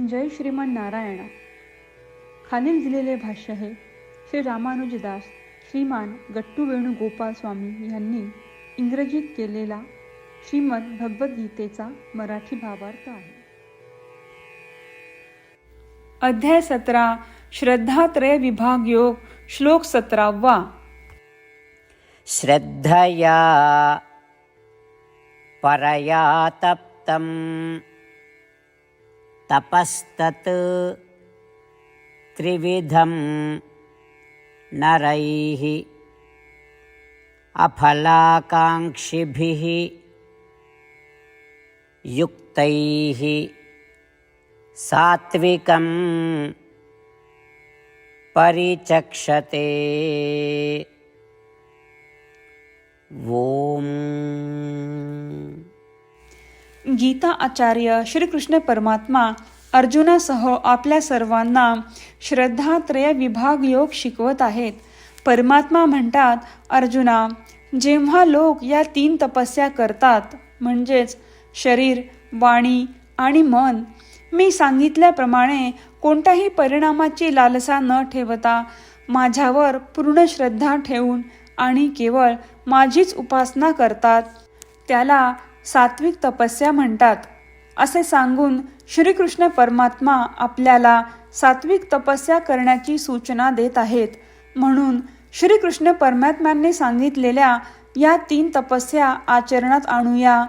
जय श्रीमान नारायण. खालील दिलेले भाष्य हे श्री रामानुजदास श्रीमान गट्टू वेणुगोपाल स्वामी यांनी इंग्रजीत केलेला श्रीमद भगवद्गीतेचा मराठी भावार्थ आहे. अध्याय सतरा श्रद्धात्रय विभाग योग श्लोक सतरावा श्रद्धया परया तप्तं तपस्तत्। त्रिविधं नरैः अफलाकाङ्क्षिभिः युक्तैः सात्विकं परिचक्षते। ॐ गीता आचार्य श्रीकृष्ण परमात्मा अर्जुनासह आपल्या सर्वांना श्रद्धात्रय विभाग योग शिकवत आहेत. परमात्मा म्हणतात अर्जुना जेव्हा लोक या तीन तपस्या करतात म्हणजेच शरीर वाणी आणि मन मी सांगितल्याप्रमाणे कोणत्याही परिणामाची लालसा न ठेवता माझ्यावर पूर्ण श्रद्धा ठेवून आणि केवळ माझीच उपासना करतात त्याला सात्विक तपस्या म्हणतात. असे सांगून श्रीकृष्ण परमात्मा आपल्याला सात्विक तपस्या करण्याची सूचना देत आहेत. म्हणून श्रीकृष्ण परमात्म्यांनी सांगितलेल्या या तीन तपस्या आचरणात आणूया.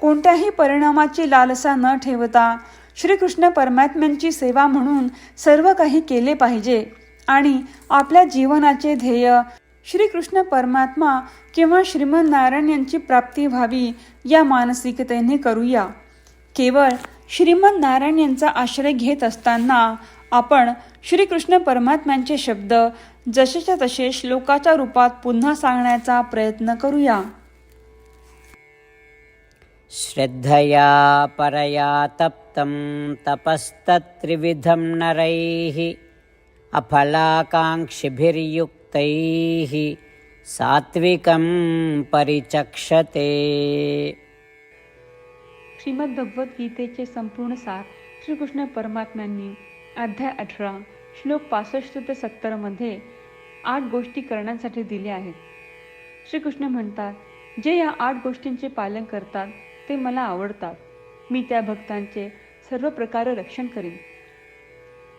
कोणत्याही परिणामाची लालसा न ठेवता श्रीकृष्ण परमात्म्यांची सेवा म्हणून सर्व काही केले पाहिजे आणि आपल्या जीवनाचे ध्येय श्रीकृष्ण परमात्मा किंवा श्रीमन नारायण यांची प्राप्ती व्हावी या मानसिकतेने करूया. केवळ श्रीमन नारायण यांचा आश्रय घेत असताना आपण श्रीकृष्ण परमात्म्यांचे शब्द जसेच्या तसे श्लोकाच्या रूपात पुन्हा सांगण्याचा प्रयत्न करूया. श्रद्धया परया तप्तं तपस्तत्त्रिविधं नरैः तैः सात्विकं परिचक्षते। श्रीमद भगवद्गीतेचे संपूर्ण सार श्रीकृष्ण परमात्म्यांनी अध्याय अठरा श्लोक पासष्ट ते सत्तरमध्ये आठ गोष्टी करण्यासाठी दिल्या आहेत. श्रीकृष्ण म्हणतात जे या आठ गोष्टींचे पालन करतात ते मला आवडतात. मी त्या भक्तांचे सर्व प्रकारे रक्षण करीन.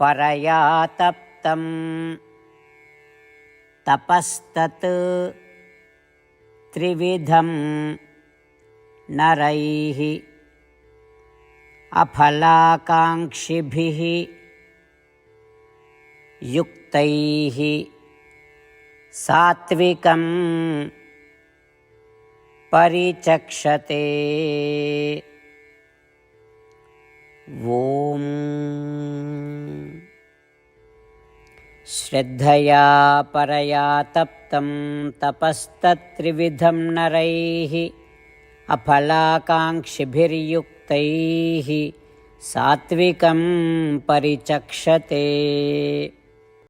परया तप्तं तपस्तत् त्रिविधं नरैः अफलाकाङ्क्षिभिः। युक्तैः सात्विकं परिचक्षते। ॐ श्रद्धया परया तप्तं तपस्तत्त्रिविधं नरैः अफलाकाङ्क्षिभिर्युक्तैः सात्विकं परिचक्षते।